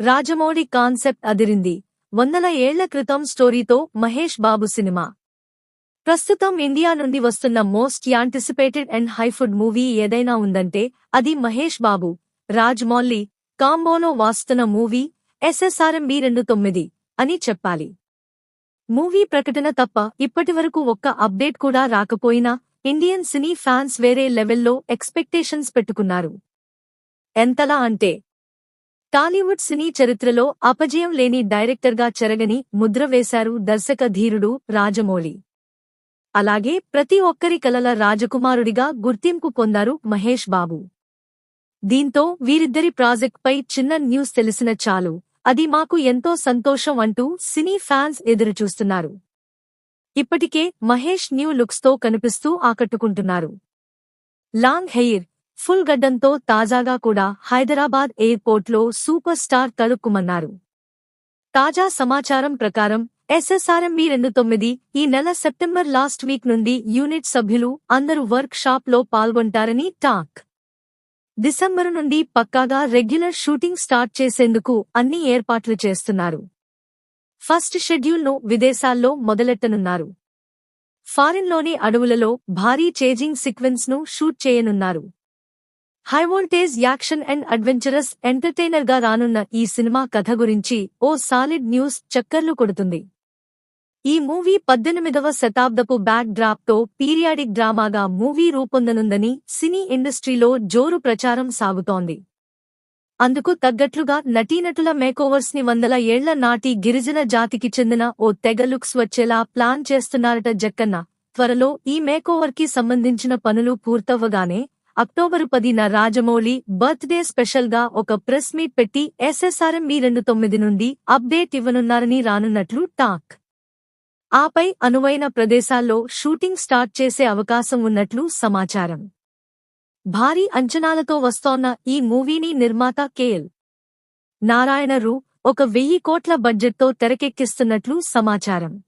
Rajamouli concept అదిరింది. వందల ఏళ్ళ క్రితం స్టోరీతో మహేష్ బాబు సినిమా. ప్రస్తుతం ఇండియా నుండి వస్తున్న most anticipated and hyped movie ఏదైనా ఉందంటే అది మహేష్ బాబు రాజమౌళి కాంబోలో వాస్తున్న మూవీ ఎస్ఎస్ఆర్ఎంబి రెండు తొమ్మిది అని చెప్పాలి. మూవీ ప్రకటన తప్ప ఇప్పటివరకు ఒక్క అప్డేట్ కూడా రాకపోయినా ఇండియన్ సినీ ఫ్యాన్స్ వేరే లెవెల్లో ఎక్స్పెక్టేషన్స్ పెట్టుకున్నారు. ఎంతలా అంటే టాలీవుడ్ సినీ చరిత్రలో అపజయం లేని డైరెక్టర్గా చెరగని ముద్ర వేశారు దర్శక ధీరుడు రాజమౌళి. అలాగే ప్రతి ఒక్కరి కలల రాజకుమారుడిగా గుర్తింపు పొందారు మహేష్ బాబు. దీంతో వీరిద్దరి ప్రాజెక్ట్పై చిన్న న్యూస్ తెలిసిన చాలు. అది మాకు ఎంతో సంతోషం అంటూ సినీ ఫ్యాన్స్ ఎదురుచూస్తున్నారు. ఇప్పటికే మహేష్ న్యూ లుక్స్తో కనిపిస్తూ ఆకట్టుకుంటున్నారు. లాంగ్ హెయిర్ ఫుల్ గడ్డంతో తాజాగా కూడా హైదరాబాద్ ఎయిర్పోర్ట్లో సూపర్ స్టార్ తలుక్కుమన్నారు తాజా సమాచారం ప్రకారం ఎస్ఎస్ఆర్ఎంఈ రెండు తొమ్మిది ఈ నెల సెప్టెంబర్ లాస్ట్ వీక్ నుండి యూనిట్ సభ్యులు అందరూ వర్క్ షాప్లో పాల్గొంటారని టాక్. డిసెంబరు నుండి పక్కాగా రెగ్యులర్ షూటింగ్ స్టార్ట్ చేసేందుకు అన్ని ఏర్పాట్లు చేస్తున్నారు. ఫస్ట్ షెడ్యూల్ను విదేశాల్లో మొదలెట్టనున్నారు. ఫారిన్లోని అడవులలో భారీ చేజింగ్ సీక్వెన్స్ను షూట్ చేయనున్నారు. High voltage action and adventurous ఎంటర్టైనర్గా రానున్న ఈ సినిమా కథ గురించి ఓ సాలిడ్ న్యూస్ చక్కర్లు కొడుతుంది. ఈ మూవీ పద్దెనిమిదవ శతాబ్దపు బ్యాక్ డ్రాప్తో పీరియాడిక్ డ్రామాగా మూవీ రూపొందనుందని సినీ ఇండస్ట్రీలో జోరు ప్రచారం సాగుతోంది. అందుకు తగ్గట్లుగా నటీనటుల మేకోవర్స్ని వందల ఏళ్ళ నాటి గిరిజన జాతికి చెందిన ఓ తెగ లుక్స్ వచ్చేలా ప్లాన్ చేస్తున్నారట జక్కన్న. త్వరలో ఈ మేకోవర్కి సంబంధించిన పనులు పూర్తవ్వగానే అక్టోబరు పదిన రాజమౌళి బర్త్డే స్పెషల్గా ఒక ప్రెస్ మీట్ పెట్టి ఎస్ఎస్ఆర్ఎంబి రెండు తొమ్మిది నుండి అప్డేట్ ఇవ్వనున్నారని రానున్నట్లు టాక్. ఆపై అనువైన ప్రదేశాల్లో షూటింగ్ స్టార్ట్ చేసే అవకాశం ఉన్నట్లు సమాచారం. భారీ అంచనాలతో వస్తోన్న ఈ మూవీని నిర్మాత కేఎల్. నారాయణరు ఒక వెయ్యి కోట్ల బడ్జెట్తో తెరకెక్కిస్తున్నట్లు సమాచారం.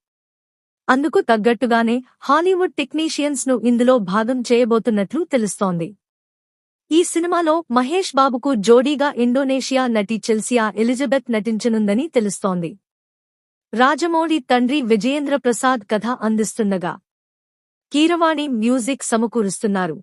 అందుకు తగ్గట్టుగానే హాలీవుడ్ టెక్నీషియన్స్ను ఇందులో భాగం చేయబోతున్నట్లు తెలుస్తోంది. ఈ సినిమాలో మహేష్ బాబుకు జోడీగా ఇండోనేషియా నటి చెల్సియా ఎలిజబెత్ నటించనుందని తెలుస్తోంది. రాజమౌళి తండ్రి విజయేంద్ర ప్రసాద్ కథ అందిస్తుండగా కీరవాణి మ్యూజిక్ సమకూరుస్తున్నారు.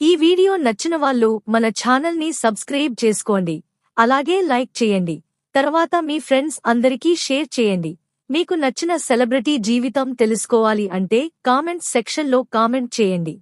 ఈ వీడియో నచ్చిన వాళ్ళు మన ఛానల్ని సబ్స్క్రైబ్ చేసుకోండి అలాగే లైక్ చేయండి తర్వాత మీ ఫ్రెండ్స్ అందరికీ షేర్ చేయండి. మీకు నచ్చిన సెలబ్రిటీ జీవితం తెలుసుకోవాలి అంటే కామెంట్ సెక్షన్లో కామెంట్ చేయండి.